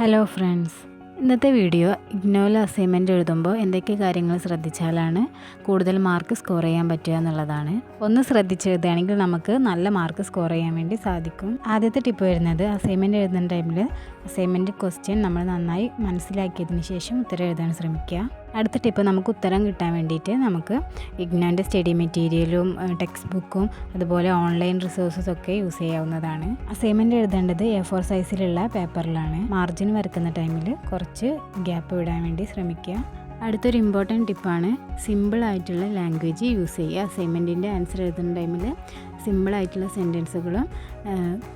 Hello friends ഇന്നത്തെ video ഇഗ്നോയിൽ assignment എഴുതുമ്പോൾ എന്തൊക്കെ കാര്യങ്ങൾ ശ്രദ്ധിച്ചാലാണ് കൂടുതൽ മാർക്ക് സ്കോർ ചെയ്യാൻ പറ്റുക എന്നുള്ളതാണ്. ഒന്ന് ശ്രദ്ധിച്ചെഴുതുകയാണെങ്കിൽ നമുക്ക് നല്ല മാർക്ക് സ്കോർ ചെയ്യാൻ വേണ്ടി സാധിക്കും. ആദ്യത്തെ ടിപ്പ് വരുന്നത് അസൈൻമെന്റ് എഴുതുന്ന ടൈമിൽ അസൈൻമെന്റ് ക്വസ്റ്റ്യൻ നമ്മൾ നന്നായി മനസ്സിലാക്കിയതിന് ശേഷം ഉത്തരം എഴുതാൻ ശ്രമിക്കുക. അടുത്ത ടിപ്പ് നമുക്ക് ഉത്തരം കിട്ടാൻ വേണ്ടിയിട്ട് നമുക്ക് ഇഗ്നാന്റെ സ്റ്റഡി മെറ്റീരിയലും ടെക്സ്റ്റ് ബുക്കും അതുപോലെ ഓൺലൈൻ റിസോഴ്സസ് ഒക്കെ യൂസ് ചെയ്യാവുന്നതാണ്. അസൈൻമെന്റ് എഴുതേണ്ടത് എ ഫോർ സൈസിലുള്ള പേപ്പറിലാണ് മാർജിൻ വരക്കുന്ന ടൈമിൽ കുറച്ച് ഗ്യാപ്പ് വിടാൻ വേണ്ടി ശ്രമിക്കുക. അടുത്തൊരു ഇമ്പോർട്ടന്റ് ടിപ്പാണ് സിമ്പിൾ ആയിട്ടുള്ള ലാംഗ്വേജ് യൂസ് ചെയ്യുക. അസൈൻമെന്റിന്റെ ആൻസർ എഴുതുന്ന ടൈമിൽ സിമ്പിൾ ആയിട്ടുള്ള സെന്റൻസുകളും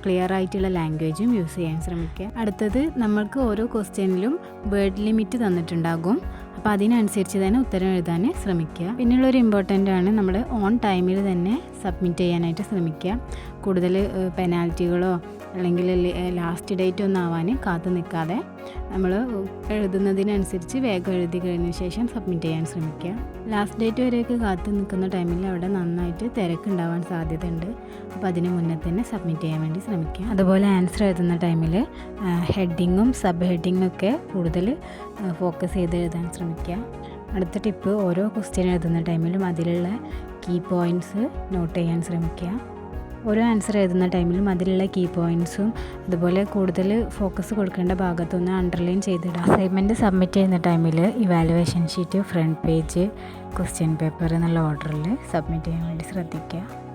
ക്ലിയർ ആയിട്ടുള്ള ലാംഗ്വേജും യൂസ് ചെയ്യാൻ ശ്രമിക്കുക. അടുത്തത് നമ്മൾക്ക് ഓരോ ക്വസ്റ്റ്യനിലും വേർഡ് ലിമിറ്റ് തന്നിട്ടുണ്ടാകും. അപ്പോൾ അതിനനുസരിച്ച് തന്നെ ഉത്തരം എഴുതാൻ ശ്രമിക്കുക. പിന്നെയുള്ളൊരു ഇമ്പോർട്ടന്റ് ആണ് നമ്മൾ ഓൺ ടൈമിൽ തന്നെ സബ്മിറ്റ് ചെയ്യാനായിട്ട് ശ്രമിക്കുക. കൂടുതൽ പെനാൽറ്റികളോ അല്ലെങ്കിൽ ലാസ്റ്റ് ഡേറ്റ് ഒന്നും ആവാൻ കാത്തു നിൽക്കാതെ നമ്മൾ എഴുതുന്നതിനനുസരിച്ച് വേഗം എഴുതി കഴിഞ്ഞ ശേഷം സബ്മിറ്റ് ചെയ്യാൻ ശ്രമിക്കുക. ലാസ്റ്റ് ഡേറ്റ് വരെയൊക്കെ കാത്തു നിൽക്കുന്ന ടൈമിൽ അവിടെ നന്നായിട്ട് തിരക്കുണ്ടാവാൻ സാധ്യതയുണ്ട്. അപ്പോൾ അതിന് മുന്നേ തന്നെ സബ്മിറ്റ് ചെയ്യാൻ വേണ്ടി ശ്രമിക്കുക. അതുപോലെ ആൻസർ എഴുതുന്ന ടൈമിൽ ഹെഡിങ്ങും സബ് ഹെഡിങ്ങും ഒക്കെ കൂടുതൽ ഫോക്കസ് ചെയ്ത് എഴുതാൻ ശ്രമിക്കുക. അടുത്ത ടിപ്പ് ഓരോ ക്വസ്റ്റ്യൻ എഴുതുന്ന ടൈമിലും അതിലുള്ള കീ പോയിന്റ്സ് നോട്ട് ചെയ്യാൻ ശ്രമിക്കുക. ഓരോ ആൻസർ എഴുതുന്ന ടൈമിലും അതിലുള്ള കീ പോയിൻസും അതുപോലെ കൂടുതൽ ഫോക്കസ് കൊടുക്കേണ്ട ഭാഗത്തൊന്ന് അണ്ടർലൈൻ ചെയ്തിടാം. അസൈൻമെന്റ് സബ്മിറ്റ് ചെയ്യുന്ന ടൈമിൽ evaluation sheet front page question paper എന്നുള്ള ഓർഡറിൽ സബ്മിറ്റ് ചെയ്യാൻ വേണ്ടി ശ്രദ്ധിക്കുക.